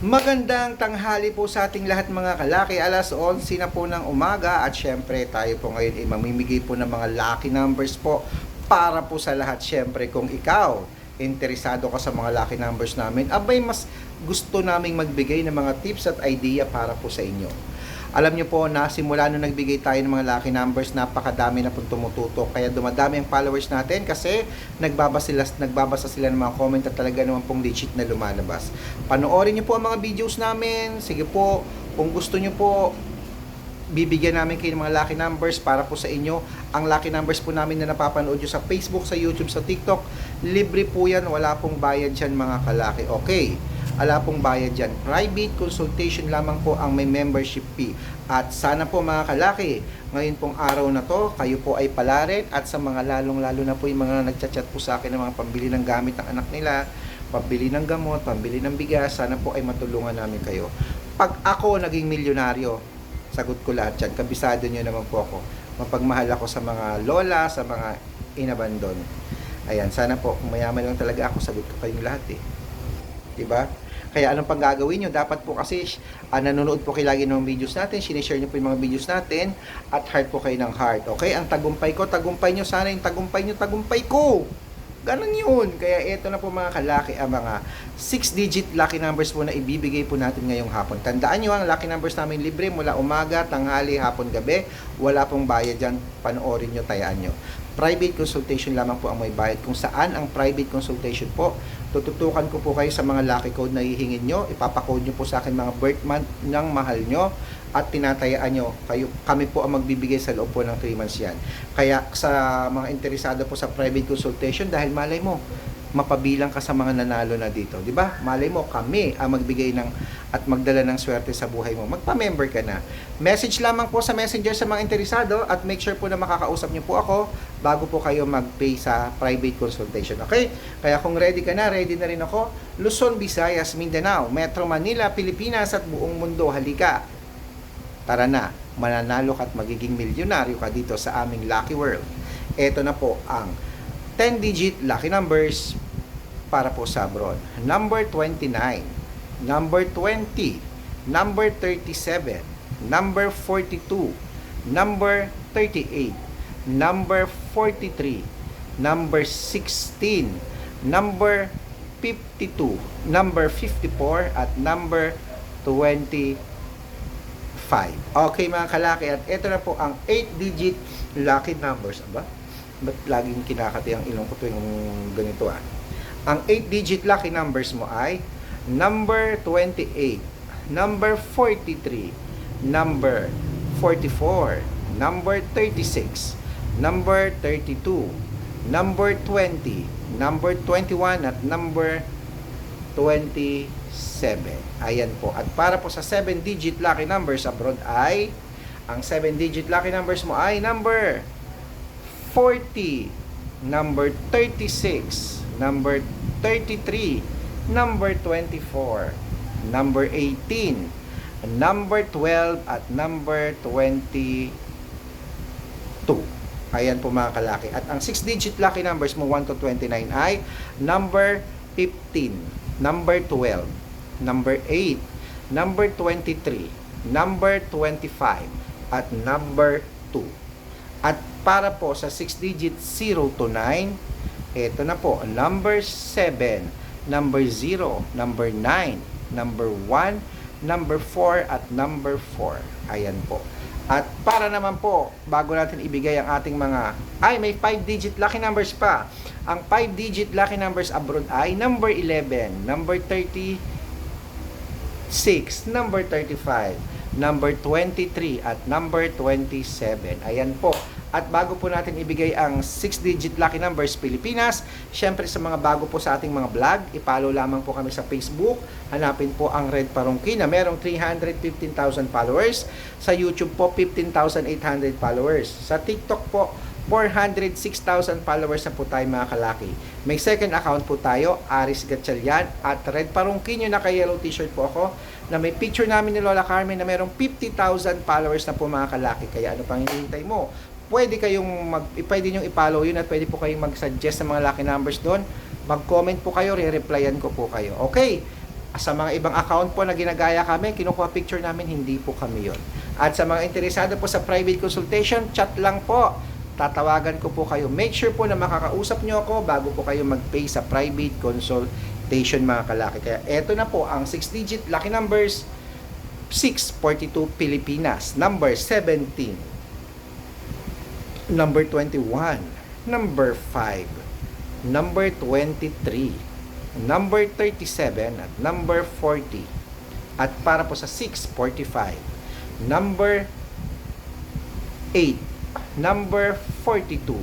Magandang tanghali po sa ating lahat mga kalaki. Alas 11 na po ng umaga at syempre tayo po ngayon ay mamimigay po ng mga lucky numbers po para po sa lahat. Syempre kung ikaw interesado ka sa mga lucky numbers namin, abay mas gusto naming magbigay ng mga tips at idea para po sa inyo. Alam nyo po na simula nung nagbigay tayo ng mga lucky numbers, napakadami na pong tumututok. Kaya dumadami ang followers natin kasi nagbabasa sila, nagbabasa sila ng mga comment at talaga naman pong legit na lumalabas. Panoorin nyo po ang mga videos namin. Sige po, kung gusto nyo po, bibigyan namin kayo ng mga lucky numbers para po sa inyo. Ang lucky numbers po namin na napapanood nyo sa Facebook, sa YouTube, sa TikTok, libre po yan. Wala pong bayad dyan mga kalaki. Okay ala pong bayad dyan. Private consultation lamang po ang may membership fee. At sana po mga kalaki, ngayon pong araw na to, kayo po ay palarin at sa mga lalong-lalo na po yung mga nagchat-chat po sa akin ng mga pambili ng gamit ng anak nila, pambili ng gamot, pambili ng bigas, sana po ay matulungan namin kayo. Pag ako naging milyonaryo, sagot ko lahat dyan. Kabisado nyo naman po ako. Mapagmahal ako sa mga lola, sa mga inabandon. Ayan, sana po, kung mayaman lang talaga ako, sagot ko kayong lahat eh. Diba? Kaya anong pang gagawin nyo? Dapat po kasi uh, nanonood po kayo lagi ng videos natin, sinishare nyo po yung mga videos natin, at heart po kayo ng heart. Okay? Ang tagumpay ko, tagumpay nyo, sana yung tagumpay nyo, tagumpay ko. Ganon yun. Kaya ito na po mga kalaki, ang mga 6-digit lucky numbers po na ibibigay po natin ngayong hapon. Tandaan nyo, ang lucky numbers namin libre mula umaga, tanghali, hapon, gabi. Wala pong bayad dyan. Panoorin nyo, tayaan nyo. Private consultation lamang po ang may bayad. Kung saan ang private consultation po, tututukan ko po kayo sa mga lucky code na hihingin nyo. Ipapakode nyo po sa akin mga birth month ng mahal nyo at tinatayaan nyo. Kayo, kami po ang magbibigay sa loob po ng 3 months yan. Kaya sa mga interesado po sa private consultation, dahil malay mo, mapabilang ka sa mga nanalo na dito. Di ba? Malay mo, kami ang magbigay ng at magdala ng swerte sa buhay mo. Magpa-member ka na. Message lamang po sa messenger sa mga interesado at make sure po na makakausap niyo po ako bago po kayo mag-pay sa private consultation. Okay? Kaya kung ready ka na, ready na rin ako. Luzon, Visayas, Mindanao, Metro Manila, Pilipinas at buong mundo. Halika. Tara na. Mananalo ka at magiging milyonaryo ka dito sa aming Lucky World. Ito na po ang 10-digit lucky numbers para po sa abroad. Number 29, number 20, number 37, number 42, number 38, number 43, number 16, number 52, number 54, at number 25. Okay mga kalaki, at ito na po ang 8-digit lucky numbers. Aba? Ba't laging kinakati ang ilong ko tuwing ganito ah? Ang 8-digit lucky numbers mo ay number 28, number 43, number 44, number 36, number 32, number 20, number 21 at number 27. Ayan po. At para po sa 7-digit lucky numbers abroad ay ang 7-digit lucky numbers mo ay number 40, number 36, number 33, number 24, number 18, number 12, at number 22. Ayan po mga kalaki. At ang 6-digit lucky numbers mo 1 to 29 ay number 15, number 12, number 8, number 23, number 25, at number 2. At para po sa 6 digit 0 to 9, ito na po, number 7, number 0, number 9, number 1, number 4, at number 4. Ayan po. At para naman po, bago natin ibigay ang ating mga, ay may 5 digit lucky numbers pa. Ang 5 digit lucky numbers abroad ay number 11, number 36, number 35, number 23 at number 27. Ayan po. At bago po natin ibigay ang 6-digit lucky numbers Pilipinas, syempre sa mga bago po sa ating mga vlog, ipalo lamang po kami sa Facebook. Hanapin po ang Red Parungki na merong 315,000 followers. Sa YouTube po, 15,800 followers. Sa TikTok po, 406,000 followers na po tayo mga kalaki. May second account po tayo, Aris Gatchalian at Red Parungkin yung naka-yellow t-shirt po ako na may picture namin ni Lola Carmen na merong 50,000 followers na po mga kalaki. Kaya ano pang hinihintay mo? Pwede kayong mag, pwede nyo i-follow yun at pwede po kayong mag-suggest ng mga lucky numbers doon. Mag-comment po kayo, re-replyan ko po kayo. Okay? Sa mga ibang account po na ginagaya kami, kinukuha picture namin, hindi po kami yon. At sa mga interesado po sa private consultation, chat lang po. Tatawagan ko po kayo. Make sure po na makakausap nyo ako bago po kayo mag-pay sa private consultation mga kalaki. Kaya eto na po ang 6-digit lucky numbers 642 Pilipinas, number 17, number 21, number 5, number 23, number 37 at number 40. At para po sa 645, number 8, number 42,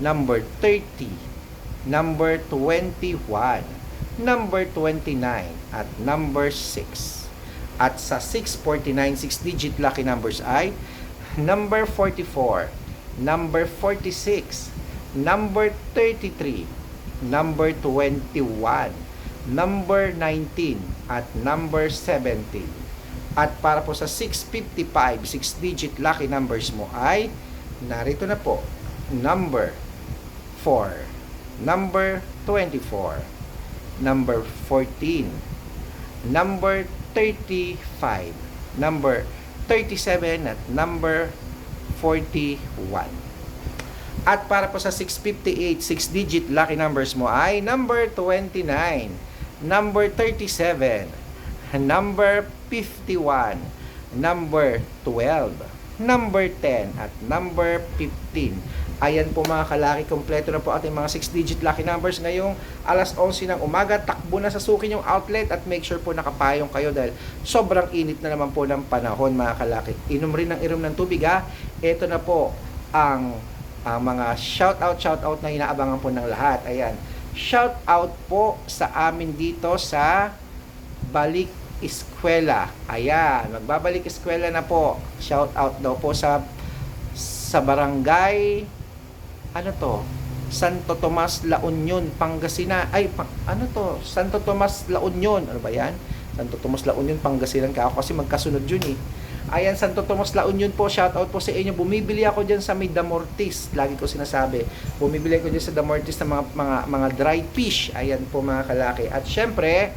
number 30, number 21, number 29 at number 6. At sa 649, 6-digit lucky numbers ay number 44, number 46, number 33, number 21, number 19, at number 17. At para po sa 655, 6-digit lucky numbers mo ay narito na po, number 4, number 24, number 14, number 35, number 37 at number 41. At para po sa 658, 6-digit lucky numbers mo ay number 29, number 37, number 51, number 12, number 10, at number 15. Ayan po mga kalaki, kompleto na po ating mga 6-digit lucky numbers ngayong alas 11 ng umaga. Takbo na sa sukin yung outlet at make sure po nakapayong kayo dahil sobrang init na naman po ng panahon mga kalaki. Inom rin ng inom ng tubig ha. Ito na po ang, ang mga shoutout shoutout na inaabangan po ng lahat. Ayan. Shoutout po sa amin dito sa Balik Eskwela. Ayan, magbabalik eskwela na po. Shoutout daw po sa sa barangay ano to? Santo Tomas La Union, Pangasinan. Ay, pang, ano to? Santo Tomas La Union. Ano ba yan? Santo Tomas La Union, Pangasinan ka ako kasi magkasunod yun eh. Ayan, Santo Tomas La Union po, shout out po sa inyo. Bumibili ako diyan sa may Damortis. Lagi ko sinasabi. Bumibili ako diyan sa Damortis ng mga, mga, mga dried fish. Ayan po mga kalaki. At syempre,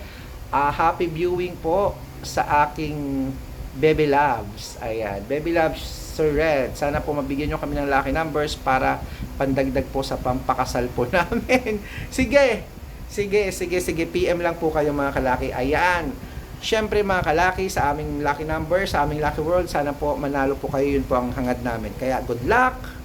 ah, happy viewing po sa aking Baby Loves. Ayan, Baby Loves Sir Red. Sana po mabigyan nyo kami ng lucky numbers para pandagdag po sa pampakasal po namin. sige, sige, sige, sige. PM lang po kayo mga kalaki. Ayan. Siyempre mga kalaki, sa aming lucky number, sa aming lucky world, sana po manalo po kayo. Yun po ang hangad namin. Kaya good luck!